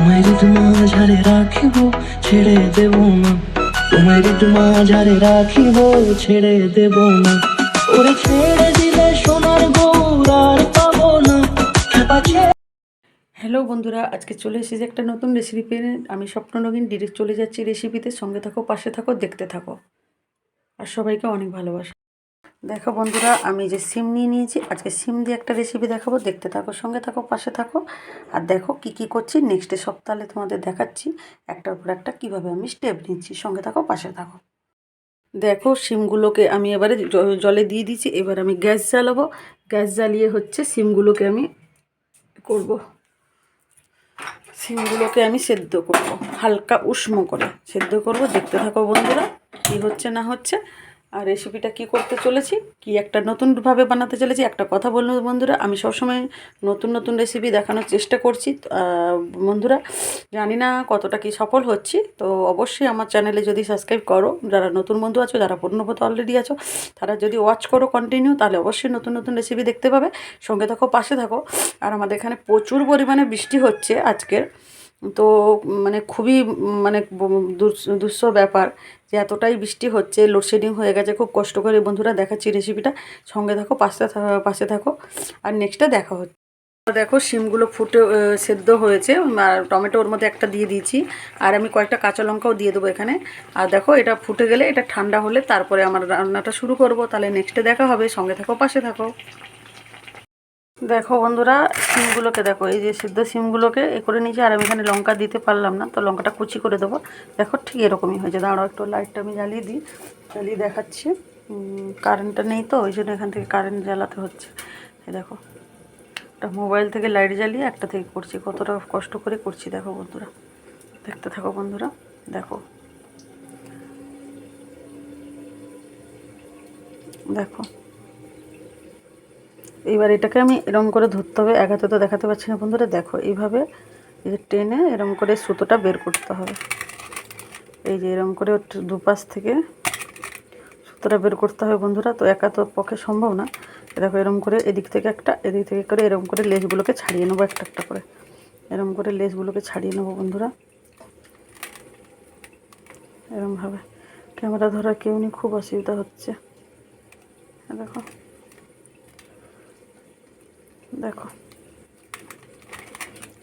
তোমায় ঋতুমা ঝাড়ে রাখিব, ছেড়ে দেব না। তোমায় ঋতুমা ঝাড়ে রাখিব, ছেড়ে দেব না। ওরে ছেড়ে দিলে সোনার গৌরার পাবো না। হ্যালো বন্ধুরা, আজকে চলে এসেছি একটা নতুন রেসিপি আমি স্বপ্ন স্বপ্ননগিন ডিরেক্ট চলে যাচ্ছি রেসিপিতে সঙ্গে থাকো, পাশে থাকো, দেখতে থাকো। আর সবাইকে অনেক ভালোবাসা। দেখো বন্ধুরা, আমি যে সিম নিয়ে নিয়েছি, আজকে সিম দিয়ে একটা রেসিপি দেখাবো। দেখতে থাকো, সঙ্গে থাকো, পাশে থাকো। আর দেখো কি কি করছি নেক্সট সপ্তাহে তোমাদের দেখাচ্ছি, একটার পর একটা কীভাবে আমি স্টেপ নিচ্ছি। সঙ্গে থাকো, পাশে থাকো। দেখো, সিমগুলোকে আমি এবারে জলে দিয়ে দিয়েছি, এবার আমি গ্যাস জ্বালাবো। গ্যাস জ্বালিয়ে হচ্ছে সিমগুলোকে আমি করব। সিমগুলোকে আমি সেদ্ধ করব, হালকা উষ্ণ করে। সেদ্ধ করব, দেখতে থাকো বন্ধুরা, কি হচ্ছে না হচ্ছে। আর রেসিপিটা কি করতে চলেছি? কি একটা নতুনভাবে বানাতে চলেছি? একটা কথা বলুন বন্ধুরা, আমি সবসময় নতুন নতুন রেসিপি দেখানোর চেষ্টা করছি। বন্ধুরা, জানি না কতটা কি সফল হচ্ছি, তো অবশ্যই আমার চ্যানেলে যদি সাবস্ক্রাইব করো, যারা নতুন বন্ধু আছো, যারা পূর্ণপত অলরেডি আছো, তারা যদি ওয়াচ করো কন্টিনিউ তাহলে অবশ্যই নতুন নতুন রেসিপি দেখতে পাবে। সঙ্গে থাকো, পাশে থাকো। আর আমাদের এখানে প্রচুর পরিমাণে বৃষ্টি হচ্ছে আজকের। তো মানে খুবই মানে দুঃস্ব ব্যাপার যে এতটাই বৃষ্টি হচ্ছে লোডশেডিং হয়ে গেছে, খুব কষ্ট করে বন্ধুরা দেখাচ্ছি রেসিপিটা সঙ্গে থাকো, পাশে পাশে থাকো। আর নেক্সটে দেখা হচ্ছে। দেখো শিমগুলো ফুটে সেদ্ধ হয়েছে, আর টমেটো ওর মধ্যে একটা দিয়ে দিয়েছি। আর আমি কয়েকটা কাঁচা লঙ্কাও দিয়ে দেবো এখানে। আর দেখো এটা ফুটে গেলে এটা ঠান্ডা হলে তারপরে আমার রান্নাটা শুরু করব। তাহলে নেক্সটে দেখা হবে। সঙ্গে থাকো, পাশে থাকো। দেখো বন্ধুরা, সিমগুলোকে দেখো, এই যে সিদ্ধ সিমগুলোকে এ করে নিয়েছি, আর আমি এখানে লঙ্কা দিতে পারলাম না, তো লঙ্কাটা কুচি করে দেবো। দেখো ঠিক এরকমই হয়েছে। দাঁড়াও একটু লাইটটা আমি জ্বালিয়ে দিই, জ্বালিয়ে দেখাচ্ছি। কারেন্টটা নেই তো, ওই জন্য এখান থেকে কারেন্ট জ্বালাতে হচ্ছে। এই দেখো, একটা মোবাইল থেকে লাইট জ্বালিয়ে একটা থেকে করছি। কতটা কষ্ট করে করছি দেখো বন্ধুরা। দেখতে থাকো বন্ধুরা, দেখো। দেখো এবার এটাকে আমি এরম করে ধরতে হবে, এক হাতে তো দেখাতে পারছি না বন্ধুরা, দেখো এইভাবে এই যে টেনে এরম করে সুতোটা বের করতে হবে। এই যে এরম করে দুপাশ থেকে সুতোটা বের করতে হবে বন্ধুরা, তো একা তো পক্ষে সম্ভব না। দেখো এরম করে এদিক থেকে একটা, এদিক থেকে করে এরম করে লেসগুলোকে ছাড়িয়ে নেব একটা একটা করে। এরম করে লেসগুলোকে ছাড়িয়ে নেব বন্ধুরা। এরমভাবে ক্যামেরা ধরা কেউ খুব অসুবিধা হচ্ছে। দেখো। দেখো।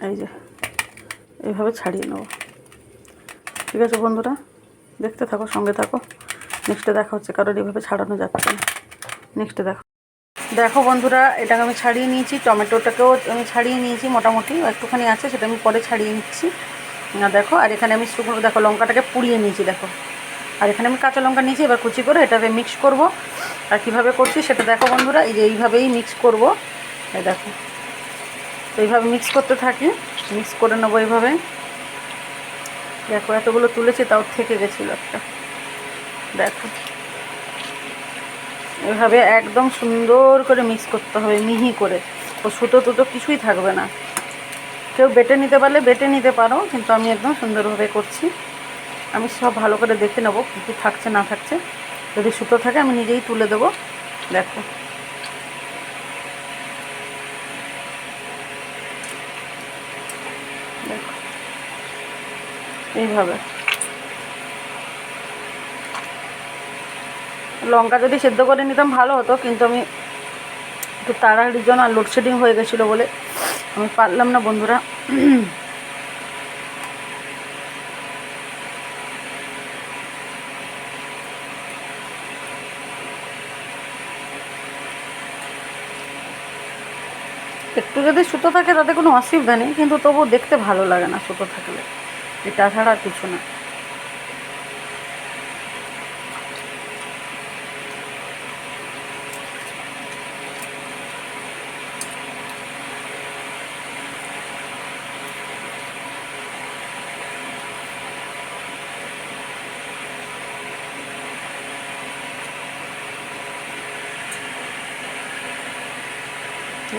এই যে, এইভাবে ছাড়িয়ে নেব। ঠিক আছে বন্ধুরা, দেখতে থাকো, সঙ্গে থাকো। নেক্সটে দেখা হচ্ছে, কারণ এইভাবে ছাড়ানো যাচ্ছে না। নেক্সটে দেখো। দেখো বন্ধুরা, এটাকে আমি ছাড়িয়ে নিয়েছি, টমেটোটাকেও আমি ছাড়িয়ে নিয়েছি, মোটামুটি একটুখানি আছে, সেটা আমি পরে ছাড়িয়ে নিচ্ছি। না, দেখো, আর এখানে আমি শুকনো, দেখো, লঙ্কাটাকে পুড়িয়ে নিয়েছি, দেখো। আর এখানে আমি কাঁচা লঙ্কা নিয়েছি, এবার কুচি করে এটাকে মিক্স করব। আর কীভাবে করছি সেটা দেখো বন্ধুরা, এই যে এইভাবেই মিক্স করব। এই দেখো। তো এইভাবে মিক্স করতে থাকি মিক্স করে নেব এইভাবে। দেখো, এতগুলো তুলেছি, তাও থেকে গেছিল একটা। দেখো। এভাবে একদম সুন্দর করে মিক্স করতে হবে, মিহি করে। ও সুতো টুতো কিছুই থাকবে না। কেউ বেটে নিতে পারলে বেটে নিতে পারো, কিন্তু আমি একদম সুন্দরভাবে করছি। আমি সব ভালো করে দেখে নেব কী কী থাকছে, না থাকছে। যদি সুতো থাকে, আমি নিজেই তুলে দেবো। দেখো দেখো। এইভাবে। লঙ্কা যদি সেদ্ধ করে নিতাম ভালো হতো, কিন্তু আমি একটু তাড়াহুড়ির জন্য আর লোডশেডিং হয়ে গেছিল বলে আমি পারলাম না বন্ধুরা। একটু যদি সুতো থাকে তাতে কোনো অসুবিধা নেই, কিন্তু তবু দেখতে ভালো লাগে না সুতো থাকলে। এটা ছাড়া কিছু না।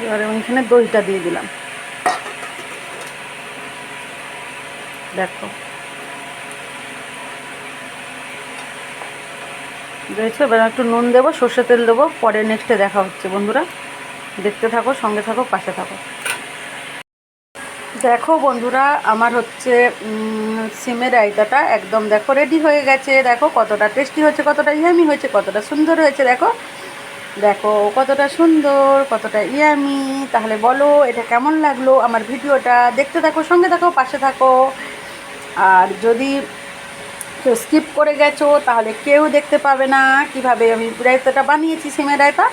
এবারে এখানে দইটা দিয়ে দিলাম। দেখো। দেখছ এবার একটু নুন দেবো সর্ষে তেল দেবো, পরে নেক্সটে দেখা হচ্ছে বন্ধুরা। দেখতে থাকো, সঙ্গে থাকো, পাশে থাকো। দেখো বন্ধুরা, আমার হচ্ছে সিমের রায়তাটা একদম দেখো রেডি হয়ে গেছে। দেখো কতটা টেস্টি হয়েছে, কতটা ইয়ামি হয়েছে, কতটা সুন্দর হয়েছে, দেখো। দেখো কতটা সুন্দর, কতটা ইয়ামি তাহলে বলো, এটা কেমন লাগল আমার ভিডিওটা? দেখতে থাকো, সঙ্গে থাকো, পাশে থাকো। আর যদি কেউ স্কিপ করে গেছো, তাহলে কেউ দেখতে পাবে না। কীভাবে আমি রায়তাটা বানিয়েছি সিমের রায়তা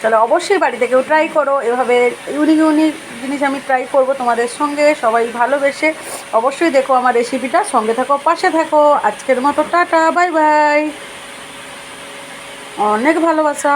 তাহলে অবশ্যই বাড়িতে কেউ ট্রাই করো। এভাবে ইউনিক ইউনিক জিনিস আমি ট্রাই করব তোমাদের সঙ্গে। সবাই ভালোবেসে অবশ্যই দেখো আমার রেসিপিটা সঙ্গে থাকো, পাশে থাকো। আজকের মতো টাটা বাই বাই অনেক ভালোবাসা।